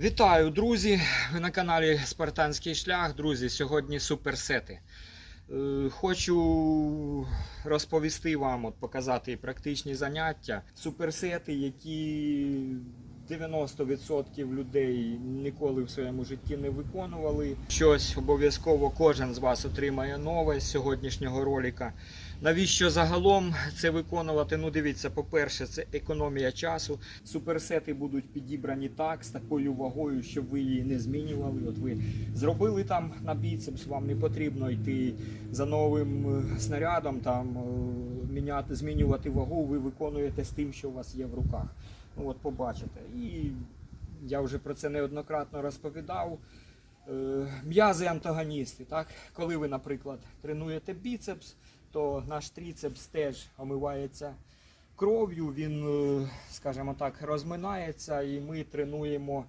Вітаю, друзі! Ви на каналі Спартанський шлях. Друзі, сьогодні суперсети. Е, Хочу розповісти вам, от показати практичні заняття. Суперсети, які 90% людей ніколи в своєму житті не виконували. Щось обов'язково кожен з вас отримає нове з сьогоднішнього ролика. Навіщо загалом це виконувати? Ну, дивіться, по-перше, це економія часу. Суперсети будуть підібрані так, з такою вагою, щоб ви її не змінювали. От ви зробили там на біцепс, вам не потрібно йти за новим е, снарядом, там е, міняти, змінювати вагу. Ви виконуєте з тим, що у вас є в руках. От побачите. І я вже про це неоднократно розповідав. Е, М'язи антагоністи, так? Коли ви, наприклад, тренуєте біцепс, то наш тріцепс теж омивається кров'ю, він, е, скажімо так, розминається, і ми тренуємо,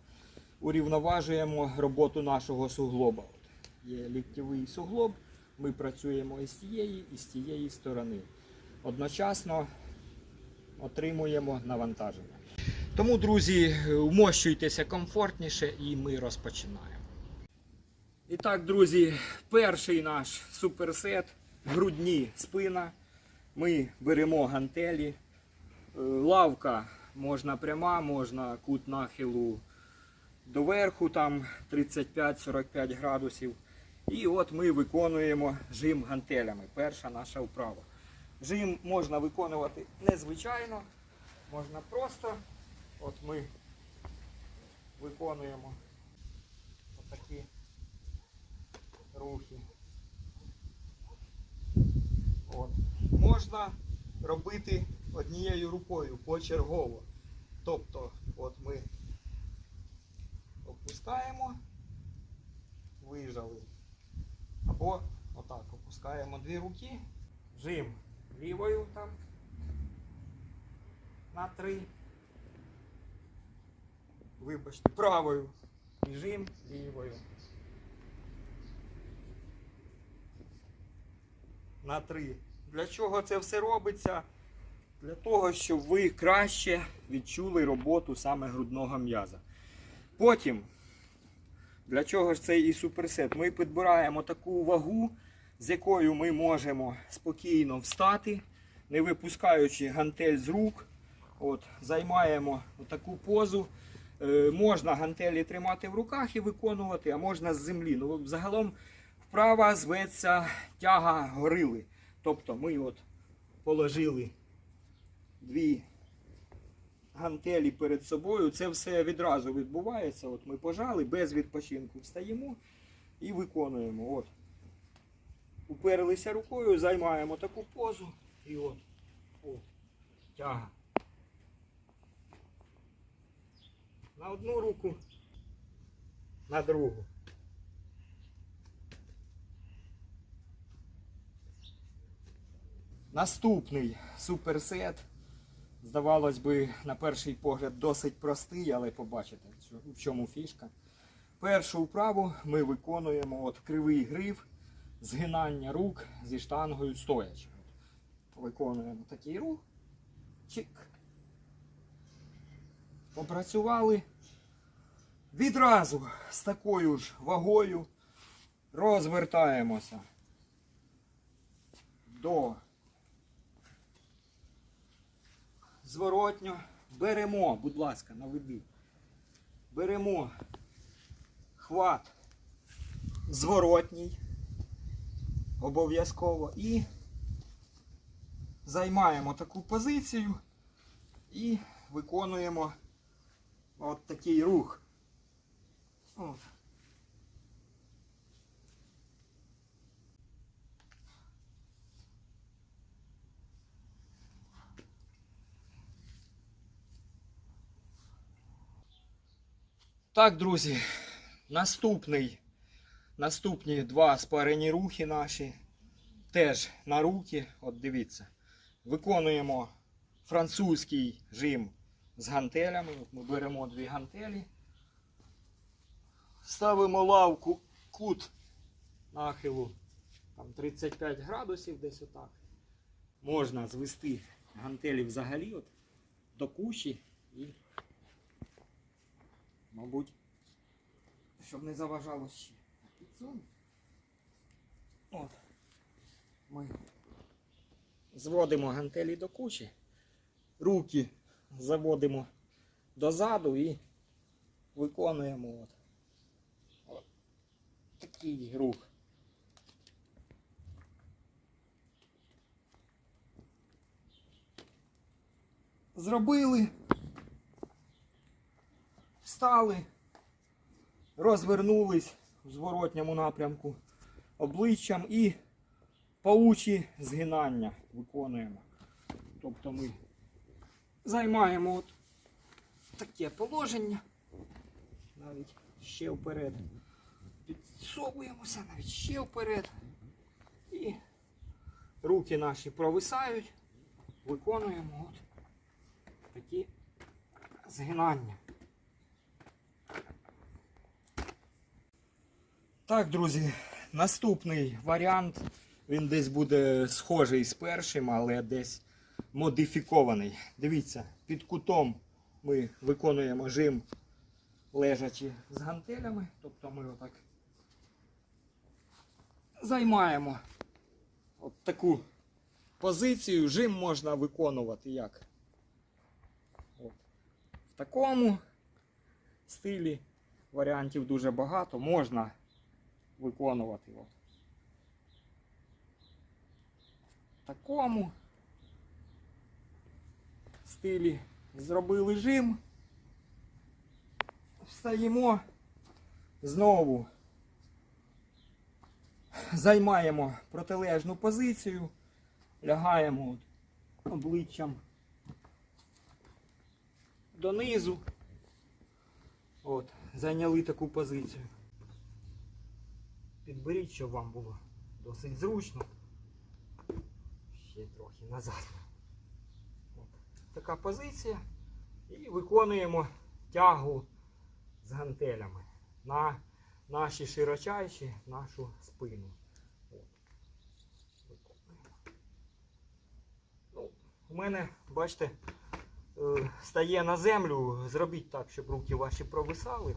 урівноважуємо роботу нашого суглоба. От Є ліктєвий суглоб, ми працюємо і з тієї, і з тієї сторони. Одночасно отримуємо навантаження. Тому, друзі, вмощуйтеся комфортніше і ми розпочинаємо. І так, друзі, перший наш суперсет грудні спина. Ми беремо гантелі. Е, Лавка можна пряма, можна кут нахилу доверху, там 35-45 градусів. І от ми виконуємо жим гантелями. Перша наша вправа. Жим можна виконувати незвичайно, можна просто. От ми виконуємо отакі рухи. От. Можна робити однією рукою почергово. Тобто, от ми опускаємо, вижали. Або отак опускаємо дві руки, жим лівою там на три. Вибачте, правою. І жим лівою. на 3. Для чого це все робиться? Для того, щоб ви краще відчули роботу саме грудного м'яза. Потім, для чого ж цей і суперсет? Ми підбираємо таку вагу, з якою ми можемо спокійно встати, не випускаючи гантель з рук. От, Займаємо таку позу. Е, можна гантелі тримати в руках і виконувати, а можна з землі. Ну, загалом Вправа зветься тяга горили. Тобто ми от положили дві гантелі перед собою. Це все відразу відбувається. От Ми пожали, без відпочинку встаємо і виконуємо. От. Уперлися рукою, займаємо таку позу і от, от тяга. На одну руку, на другу. Наступний суперсет. Здавалось би, на перший погляд досить простий, але побачите, в чому фішка. Першу вправу ми виконуємо от кривий гриф, згинання рук зі штангою стоячи. Виконуємо такий рух. Чик. Попрацювали. Відразу з такою ж вагою розвертаємося до зворотньо. Беремо, будь ласка, на наведи. Беремо хват зворотній. Обов'язково. І займаємо таку позицію і виконуємо от такий рух. От. Так, друзі, наступний, наступні два спарені рухи наші. Теж на руки. От дивіться. Виконуємо французький жим з гантелями. От ми беремо дві гантелі. Ставимо лавку кут нахилу там 35 градусів десь отак. Можна звести гантелі взагалі от, до кущі і мабуть, щоб не заважало ще. От. Ми зводимо гантелі до кучі, руки заводимо дозаду і виконуємо от такий рух. Зробили, встали, розвернулись в зворотньому напрямку обличчям і паучі згинання виконуємо. Тобто ми займаємо от таке положення, навіть ще вперед. Підсовуємося навіть ще вперед. І руки наші провисають, виконуємо от такі згинання. Так, друзі, наступний варіант. Він десь буде схожий з першим, але десь модифікований. Дивіться, під кутом ми виконуємо жим лежачи з гантелями. Тобто ми отак займаємо от таку позицію. Жим можна виконувати як? От. В такому стилі варіантів дуже багато. Можна виконувати. От. В такому стилі зробили жим. Встаємо знову. Займаємо протилежну позицію, лягаємо обличчям донизу. От, зайняли таку позицію. Підберіть, щоб вам було досить зручно. Ще трохи назад. От. Така позиція. І виконуємо тягу з гантелями на наші широчайші, нашу спину. От. Виконуємо. Ну, у мене, бачите, е, стає на землю. Зробіть так, щоб руки ваші провисали.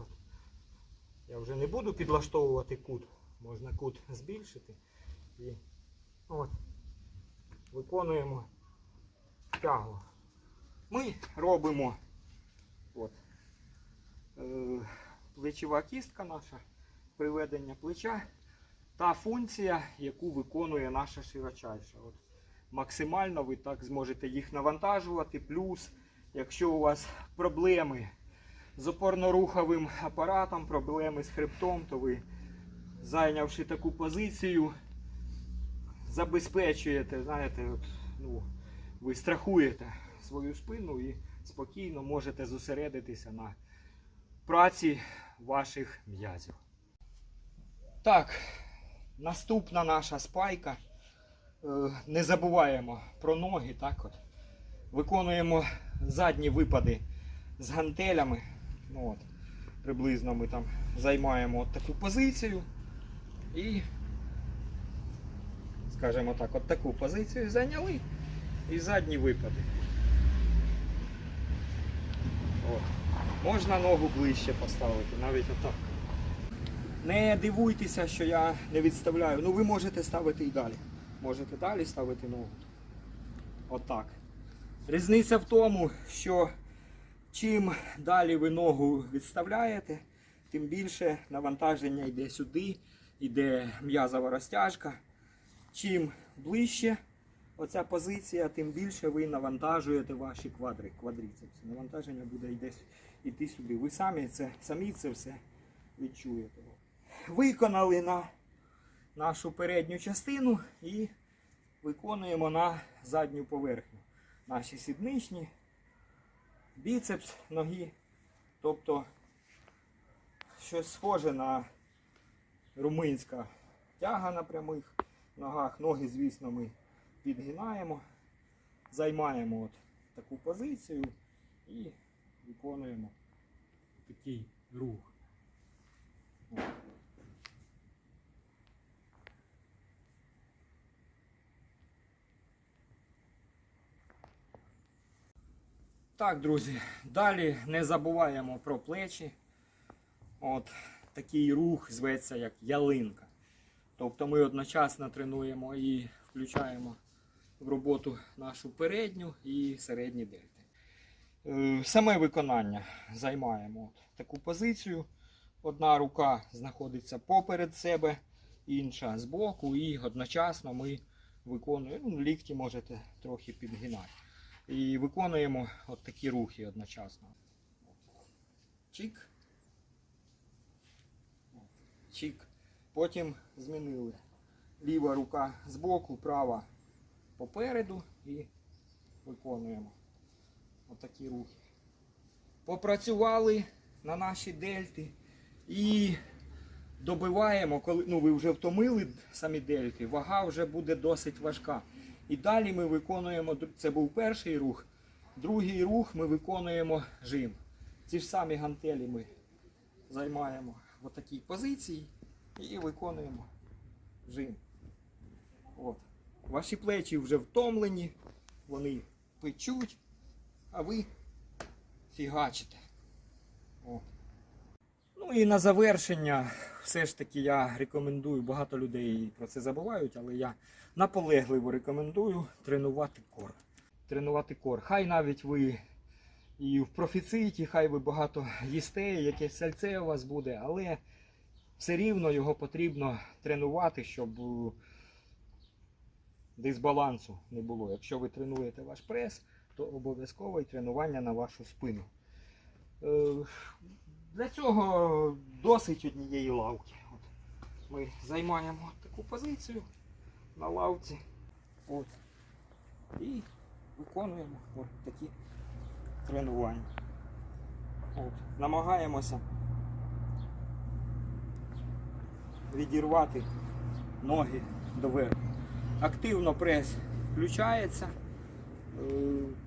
Я вже не буду підлаштовувати кут. Можна кут збільшити. І от, виконуємо тягу. Ми робимо от, е, плечова кістка наша, приведення плеча. Та функція, яку виконує наша широчайша. От, максимально ви так зможете їх навантажувати. Плюс, якщо у вас проблеми з опорно-руховим апаратом, проблеми з хребтом, то ви зайнявши таку позицію, забезпечуєте, знаєте, от, ну, ви страхуєте свою спину і спокійно можете зосередитися на праці ваших м'язів. Так, наступна наша спайка. Е, Не забуваємо про ноги. Так от. Виконуємо задні випади з гантелями. Ну, от, приблизно ми там займаємо от таку позицію. І, скажімо так, от таку позицію зайняли і задні випади. От. Можна ногу ближче поставити, навіть отак. Не дивуйтеся, що я не відставляю. Ну ви можете ставити і далі. Можете далі ставити ногу. Отак. Різниця в тому, що чим далі ви ногу відставляєте, тим більше навантаження йде сюди, йде м'язова розтяжка. Чим ближче оця позиція, тим більше ви навантажуєте ваші квадри, квадріцепси. Навантаження буде йти сюди. Ви самі це, самі це все відчуєте. Виконали на нашу передню частину і виконуємо на задню поверхню. Наші сідничні, біцепс ноги. Тобто щось схоже на румунська тяга на прямих ногах. Ноги, звісно, ми підгинаємо, займаємо от таку позицію і виконуємо такий рух. Так, друзі, далі не забуваємо про плечі. От, такий рух зветься як ялинка. Тобто ми одночасно тренуємо і включаємо в роботу нашу передню і середні дельти. Е, Саме виконання займаємо таку позицію. Одна рука знаходиться поперед себе, інша збоку, і одночасно ми виконуємо, ну, лікті можете трохи підгинати. І виконуємо от такі рухи одночасно. Чик. Чик. Потім змінили. Ліва рука збоку, права попереду і виконуємо отакі рухи. Попрацювали на наші дельти і добиваємо, коли ну, ви вже втомили самі дельти, вага вже буде досить важка. І далі ми виконуємо, це був перший рух, другий рух ми виконуємо жим. Ці ж самі гантелі ми займаємо в такій позиції і виконуємо жим. От. Ваші плечі вже втомлені, вони печуть, а ви фігачите. От. Ну і на завершення, все ж таки я рекомендую, багато людей про це забувають, але я наполегливо рекомендую тренувати кор. Тренувати кор. Хай навіть ви і в профіциті, хай ви багато їсте, якесь сальце у вас буде, але все рівно його потрібно тренувати, щоб е, дисбалансу не було. Якщо ви тренуєте ваш прес, то обов'язково і тренування на вашу спину. Для цього досить однієї лавки. От Ми займаємо таку позицію на лавці. От. І виконуємо от такі тренування. От. Намагаємося відірвати ноги доверху. Активно прес включається. Е,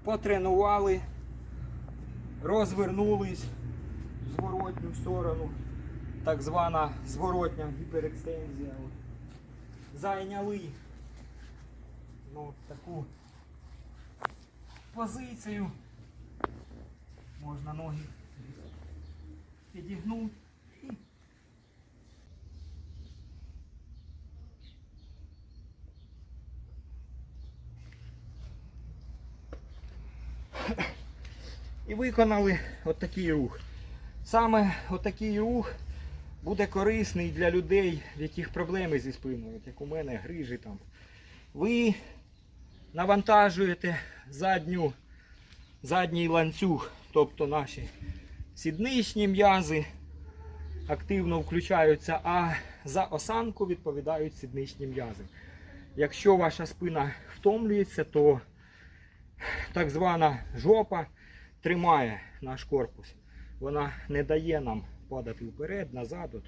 Потренували, розвернулись зворотню сторону, так звана зворотня гіперекстензія. Зайняли ну, таку позицію. Можна ноги підігнути. і виконали отакий рух. Саме отакий рух буде корисний для людей, в яких проблеми зі спиною, як у мене грижі там. Ви навантажуєте задню, задній ланцюг, тобто наші сідничні м'язи активно включаються, а за осанку відповідають сідничні м'язи. Якщо ваша спина втомлюється, то так звана жопа тримає наш корпус. Вона не дає нам падати вперед, назад. От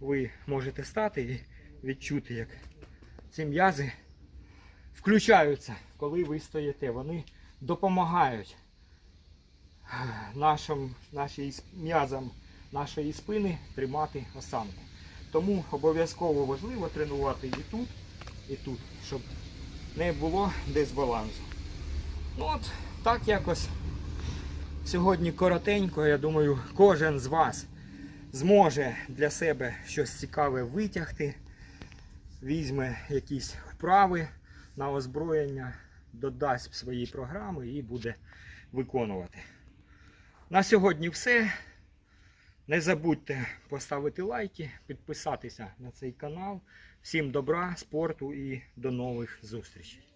ви можете стати і відчути, як ці м'язи включаються, коли ви стоїте. Вони допомагають нашим, нашій с- м'язам нашої спини тримати осанку. Тому обов'язково важливо тренувати і тут, і тут, щоб не було дисбалансу. Ну от так якось сьогодні коротенько. Я думаю, кожен з вас зможе для себе щось цікаве витягти, візьме якісь вправи на озброєння, додасть в свої програми і буде виконувати. На сьогодні все. Не забудьте поставити лайки, підписатися на цей канал. Всім добра, спорту і до нових зустрічей.